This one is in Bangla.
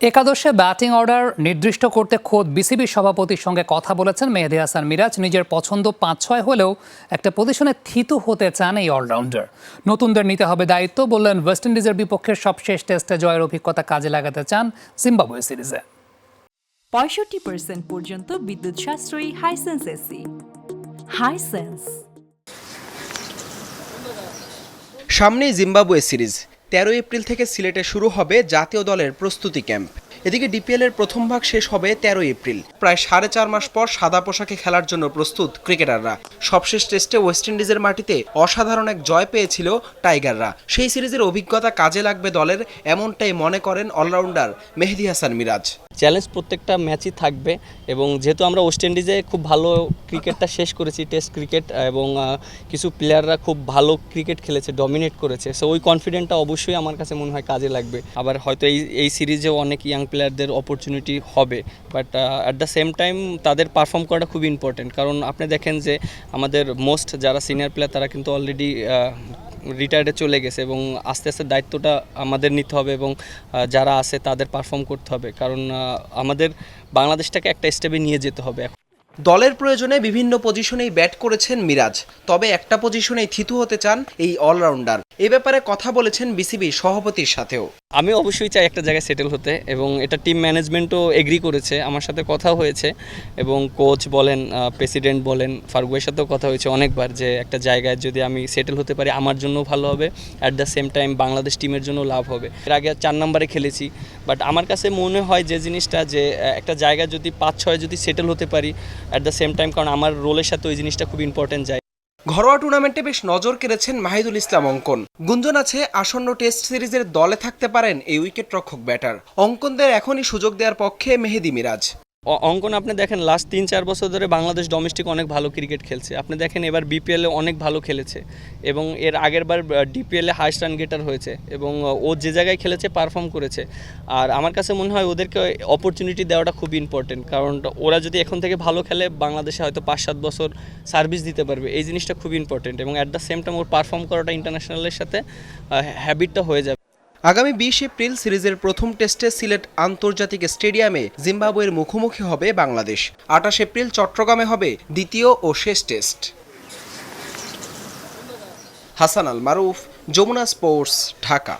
একাদশে ব্যাটিং অর্ডার নির্দিষ্ট করতে খোদ বিসিবি সভাপতির সঙ্গে কথা বলেছেন মেহেদি হাসান মিরাজ। নিজের পছন্দ পাঁচ ছয় হলেও একটা পজিশনে থিতু হতে চান এই অলরাউন্ডার। নতুনদের নিতে হবে দায়িত্ব বললেন ওয়েস্ট ইন্ডিজের বিপক্ষে সবশেষ টেস্টে জয়ের অভিজ্ঞতা কাজে লাগাতে চান জিম্বাবুয়ে সিরিজে। পঁয়ষট্টি পার্সেন্ট পর্যন্ত বিদ্যুৎ সাশ্রয়ী হাইসেন্স এসি। হাইসেন্স সামনেই জিম্বাবুয়ে সিরিজ। তেরো এপ্রিল থেকে সিলেটে শুরু হবে জাতীয় দলের প্রস্তুতি ক্যাম্প। এদিকে ডিপিএলের প্রথম ভাগ শেষ হবে তেরো এপ্রিল। প্রায় সাড়ে চার মাস পর সাদা পোশাকে খেলার জন্য প্রস্তুত ক্রিকেটাররা। সবশেষ টেস্টে ওয়েস্ট ইন্ডিজের মাটিতে অসাধারণ এক জয় পেয়েছিল টাইগাররা। সেই সিরিজের অভিজ্ঞতা কাজে লাগবে দলের, এমনটাই মনে করেন অলরাউন্ডার মেহেদি হাসান মিরাজ। চ্যালেঞ্জ প্রত্যেকটা ম্যাচই থাকবে এবং যেহেতু আমরা ওয়েস্ট ইন্ডিজে খুব ভালো ক্রিকেটটা শেষ করেছি টেস্ট ক্রিকেট এবং কিছু প্লেয়াররা খুব ভালো ক্রিকেট খেলেছে ডমিনেট করেছে। সো ওই কনফিডেন্টটা অবশ্যই আমার কাছে মনে হয় কাজে লাগবে। আবার হয়তো এই এই সিরিজেও অনেক ইয়াং প্লেয়ারদের অপরচুনিটি হবে but at the same time তাদের পারফর্ম করাটা খুব ইম্পর্টেন্ট কারণ আপনি দেখেন যে আমাদের মোস্ট যারা সিনিয়র প্লেয়ার তারা কিন্তু অলরেডি রিটায়ার্ডে চলে গেছে এবং আস্তে আস্তে দায়িত্বটা আমাদের নিতে হবে এবং যারা আছে তাদের পারফর্ম করতে হবে। কারণ আমাদের বাংলাদেশটাকে একটা স্টেপে নিয়ে যেতে হবে দলের প্রয়োজনে বিভিন্ন পজিশনেই ব্যাট করেছেন মিরাজ। তবে একটা পজিশনেই থিতু হতে চান এই অলরাউন্ডার এ ব্যাপারে কথা বলেছেন বিসিবি সভাপতির সাথেও। আমি অবশ্যই চাই একটা জায়গায় সেটেল হতে এবং এটা টিম ম্যানেজমেন্টও এগ্রি করেছে, আমার সাথে কথা হয়েছে এবং কোচ বলেন প্রেসিডেন্ট বলেন, ফারুকের সাথেও কথা হয়েছে অনেকবার যে একটা জায়গায় যদি আমি সেটেল হতে পারি আমার জন্য ভালো হবে at the same time Bangladesh টিমের জন্য লাভ হবে। এর আগে চার নম্বরে খেলেছি বাট আমার কাছে মনে হয় যে জিনিসটা যে একটা জায়গায় যদি পাঁচ ছয় যদি সেটেল হতে পারি অ্যাট দ্য সেম টাইম কারণ আমার রোলের সাথে ওই জিনিসটা খুব ইম্পর্টেন্ট যায়। ঘরোয়া টুর্নামেন্টে বেশ নজর কেড়েছেন মাহিদুল ইসলাম অঙ্কন। গুঞ্জন আছে, আসন্ন টেস্ট সিরিজের দলে থাকতে পারেন এই উইকেট রক্ষক ব্যাটার। অঙ্কনদের এখনই সুযোগ দেওয়ার পক্ষে মেহেদি মিরাজ। অঙ্কন, আপনি দেখেন লাস্ট তিন চার বছর ধরে বাংলাদেশ ডোমেস্টিক অনেক ভালো ক্রিকেট খেলছে। আপনি দেখেন, এবার বিপিএলে অনেক ভালো খেলেছে এবং এর আগের বার ডিপিএলে হাইস্ট রান গেটার হয়েছে এবং ও যে জায়গায় খেলেছে পারফর্ম করেছে। আর আমার কাছে মনে হয়, ওদেরকে অপরচুনিটি দেওয়াটা খুব ইম্পর্টেন্ট কারণ ওরা যদি এখন থেকে ভালো খেলে, বাংলাদেশে হয়তো পাঁচ সাত বছর সার্ভিস দিতে পারবে। এই জিনিসটা খুব ইম্পর্টেন্ট এবং অ্যাট দ্য সেম টাইম ওর পারফর্ম করাটা ইন্টারন্যাশনালের সাথে হ্যাবিটটা হয়ে যাবে। আগামী বিশ এপ্রিল সিরিজের প্রথম টেস্টে সিলেট আন্তর্জাতিক স্টেডিয়ামে জিম্বাবুয়ের মুখোমুখি হবে বাংলাদেশ। আঠাশ এপ্রিল চট্টগ্রামে হবে দ্বিতীয় ও শেষ টেস্ট। হাসান আল মারুফ, যমুনা স্পোর্টস, ঢাকা।